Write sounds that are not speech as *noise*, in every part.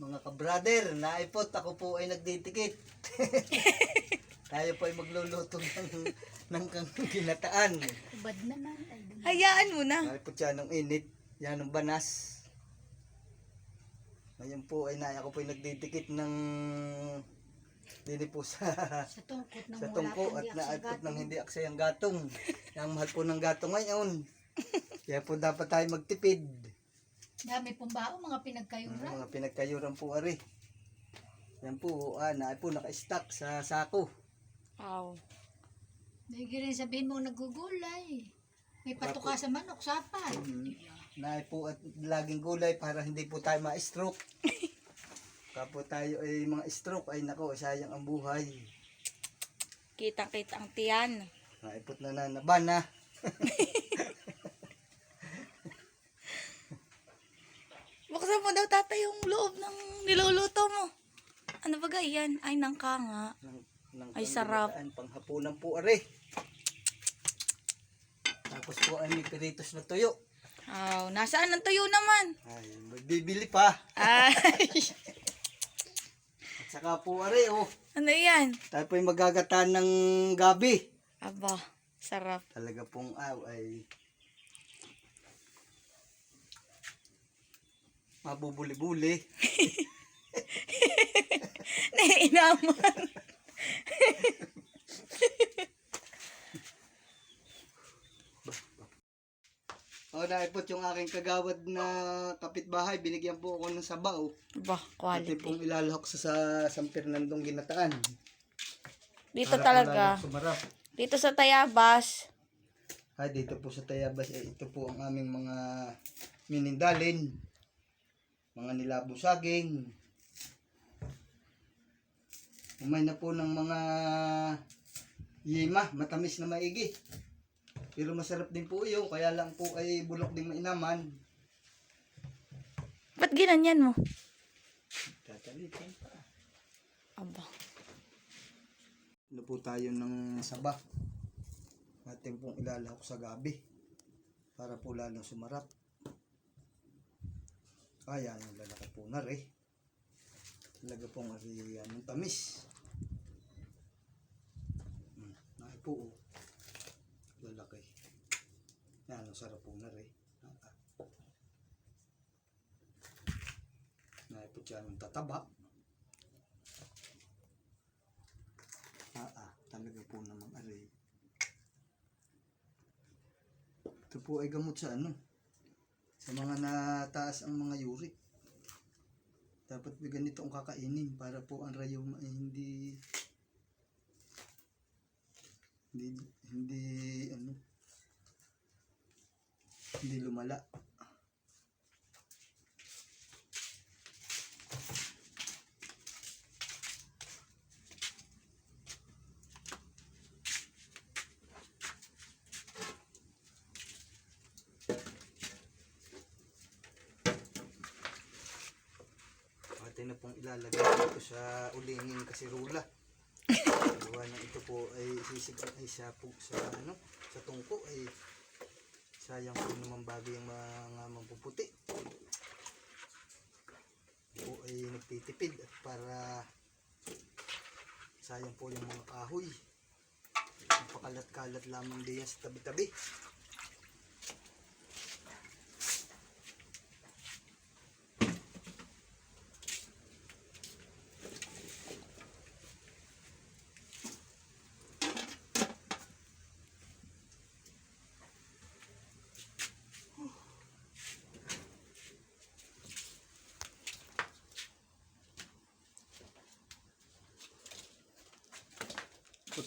Mga kabrader, naipot, ako po ay nagdidikit. *laughs* Tayo po ay magluluto ng, ng kang ginataan. Ubad naman. Ay, dun. Hayaan mo na. Naipot siya ng init, yan ng banas. Ngayon po ay na, ako po ay nagdidikit ng dini po sa Sa tungkot ng sa tungko at naipot ng hindi aksay ang gatong. Ang mahal po ng gatong ngayon. *laughs* Kaya po dapat tayo magtipid. Dami pong bao, mga pinagkayuran. mga pinagkayuran po ari. Yan po, ah, na po naka-stack sa sako. Wow. Hindi rin sabihin mo nagugulay. May patuka sa manok, sapat. Mm. Na po at laging gulay para hindi po tayo ma-stroke. *laughs* Kapag tayo ay mga stroke ay nako, sayang ang buhay. Kitang-kita ang tiyan. Naipot na na naban na. *laughs* Buksan mo daw tata yung loob ng niluluto mo. Ano ba ga yan? Ay, nangka nga. Ng, ng Ay, sarap. Panghapunan po ari. Tapos po ay may piritos na tuyo. Wow, nasaan ang tuyo naman? Ay, may bibili pa. Ay, At saka po ari, oh. ano yan? Tayo po ay magagatan ng gabi. Aba, sarap. Talaga pong aw ay mabubuli-buli. *laughs* Naiinaman. *laughs* O, naipot yung aking kagawad na kapitbahay. Binigyan po ako ng sabaw. Aba, Pati quality. pong ilalahok sa, sa San Fernandong ginataan. Dito Para talaga. Sumarap. Dito sa Tayabas. Ay, dito po sa Tayabas, eh, ito po ang aming mga minindalin. Mga nilabong saging. Umay na po ng mga yema, matamis na maigi. Pero masarap din po yun, kaya lang po ay bulok din mainaman. Ba't ginanyan mo? Tatalitin pa. Aba. Ano po tayo ng saba. Ating pong ilalahok sa gabi. Para po lalong sumarap. Kaya yung lalaki po na rin. Talaga pong ari anong tamis. Hmm, nai po oh. Lalaki. Yan, ang sarap po na rin. Nai po siya ng tataba. Ah, ah, talaga po namang aray. Ito po ay gamot sa ano? Sa mga nataas ang mga uric. Dapat ganito ang kakainin para po ang rayuma ay hindi hindi hindi ano hindi lumala. Na pong ilalagay dito sa ulingin kasirula. Gawa na ito po ay sisig ay sa po sa ano sa tungko ay sayang po naman bago yung mga mapuputi. Po ay nagtitipid at para sayang po yung mga kahoy. Pakalat-kalat lamang din yan sa tabi-tabi.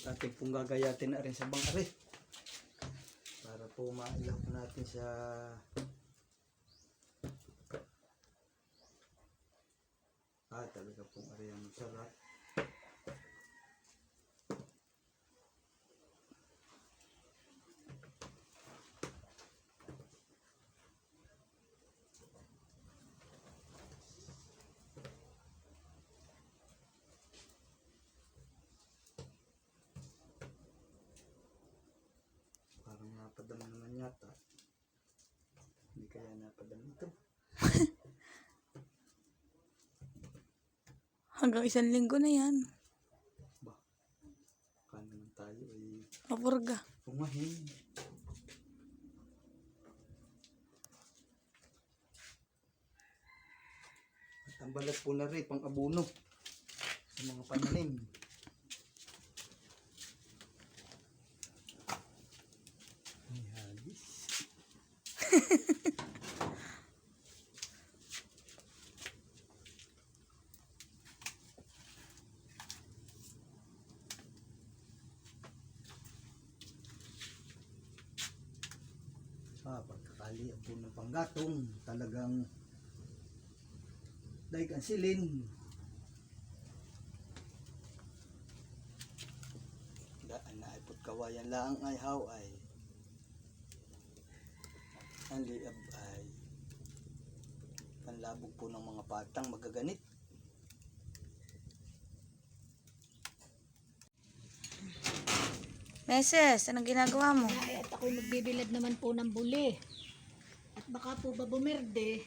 Tapos natin pong gagayatin na rin sa bangkari. Para po mailaw po natin sa Ah, talaga pong ari ang sarap. Naman yata. Hindi kaya napadam ito. *laughs* Hanggang isang linggo na yan. Ba, kaya naman tayo ay Mapurga. pumahin. At ang balat po na rin, pang abono sa mga pananim. Ay, halis. sa pagkakalian po ng panggatong talagang daig ang silin daan na ipot kawayan lang ay how ay ang liab ay panlabog po ng mga patang magaganit Meses, anong ginagawa mo? Ay, at ako'y magbibilad naman po ng buli. At baka po ba bumerde,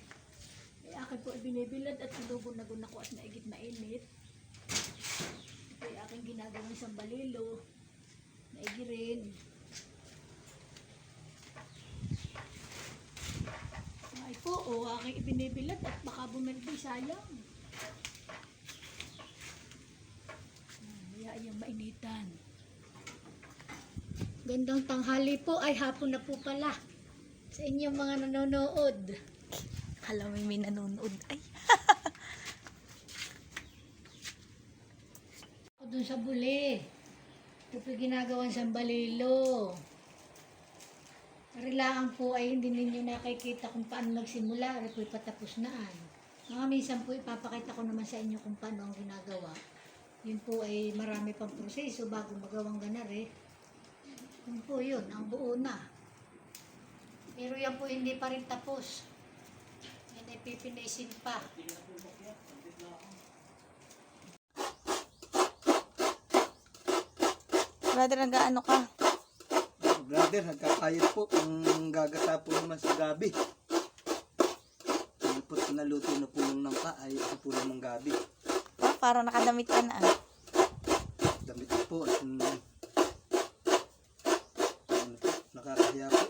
ay akin po binibilad at sinugun-nagun ako at naigit mainit. Ito ay aking ginagawang sambalilo. Naigi rin. Ay po, o aking ibinibilad at baka bumerde, sayang. Ah, Hayaan yung mainitan. Gandang tanghali po ay hapon na po pala sa inyong mga nanonood. Alam mo, may nanonood. Ay, *laughs* Ako dun sa buli. Ito po ginagawang sambalilo. Karilaan po ay hindi ninyo nakikita kung paano nagsimula. Ari po patapos naan. Mga minsan po ipapakita ko naman sa inyo kung paano ang ginagawa. Yun po ay marami pang proseso bago magawang ganar eh. Yun po yun, ang buo na. Pero yan po hindi pa rin tapos. Yan ay pipinisin pa. brother, nag-ano ka? brother nagkakayod po ang gagata po naman sa gabi Ang po naluto na po ng nangka ay ako po namang gabi Oh, parang nakadamit ka na. ah. damit po at po, nakakahiya po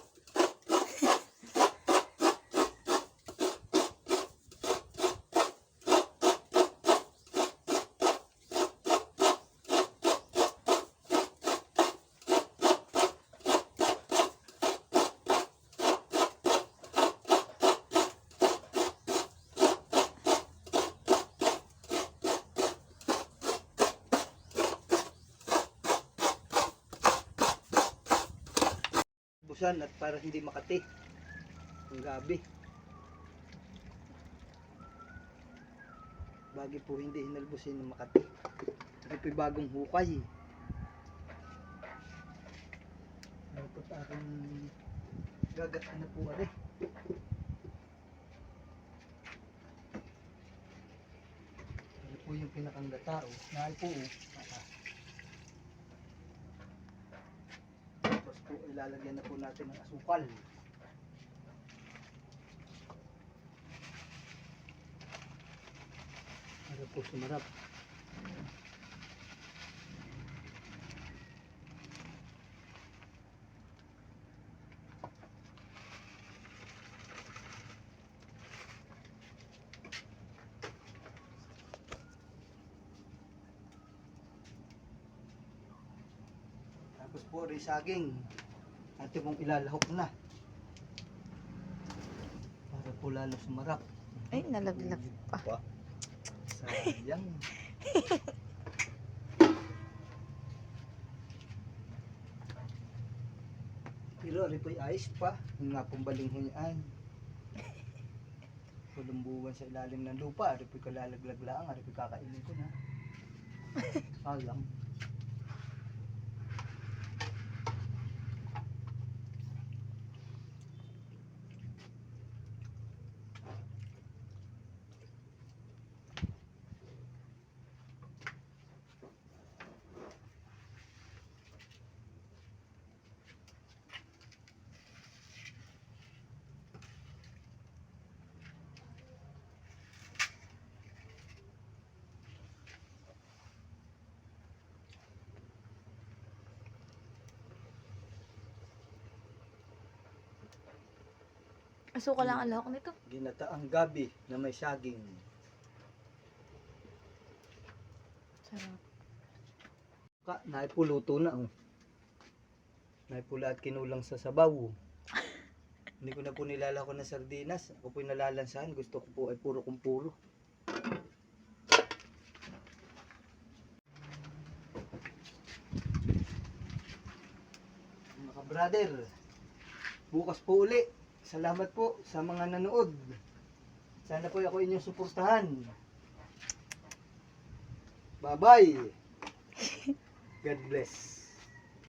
busan at para hindi makati. Ang gabi. Bagi po hindi hinalbusin ng makati. Ito bagong hukay. Ano po aking gagat na po ari? Ano po yung pinakang gatao na po oh. Ilalagyan na po natin ng asukal. Para po sumarap. Tapos po risaging. Ate pong ilalahok na. Para po lalo sumarap. Ay, nalaglag pa. Pa. Sayang. *laughs* Pero ari po'y ayos pa. Yung nga pong balinghoy yan. Kulumbuwan sa ilalim ng lupa. Ari po'y kalalaglag lang. Ari kakainin ko na. *laughs* Alam. Asuka lang ang lahok nito. Ginataang gabi na may saging. Sarap. Ka, naipuluto na oh. Naipula at kinulang sa sabaw. *laughs* Hindi ko na po nilalako ng sardinas. Ako po nalalansahan. Gusto ko po ay puro kung puro. Mga brother, bukas po uli. Salamat po sa mga nanood. Sana po ako inyong suportahan. Bye-bye. *laughs* God bless.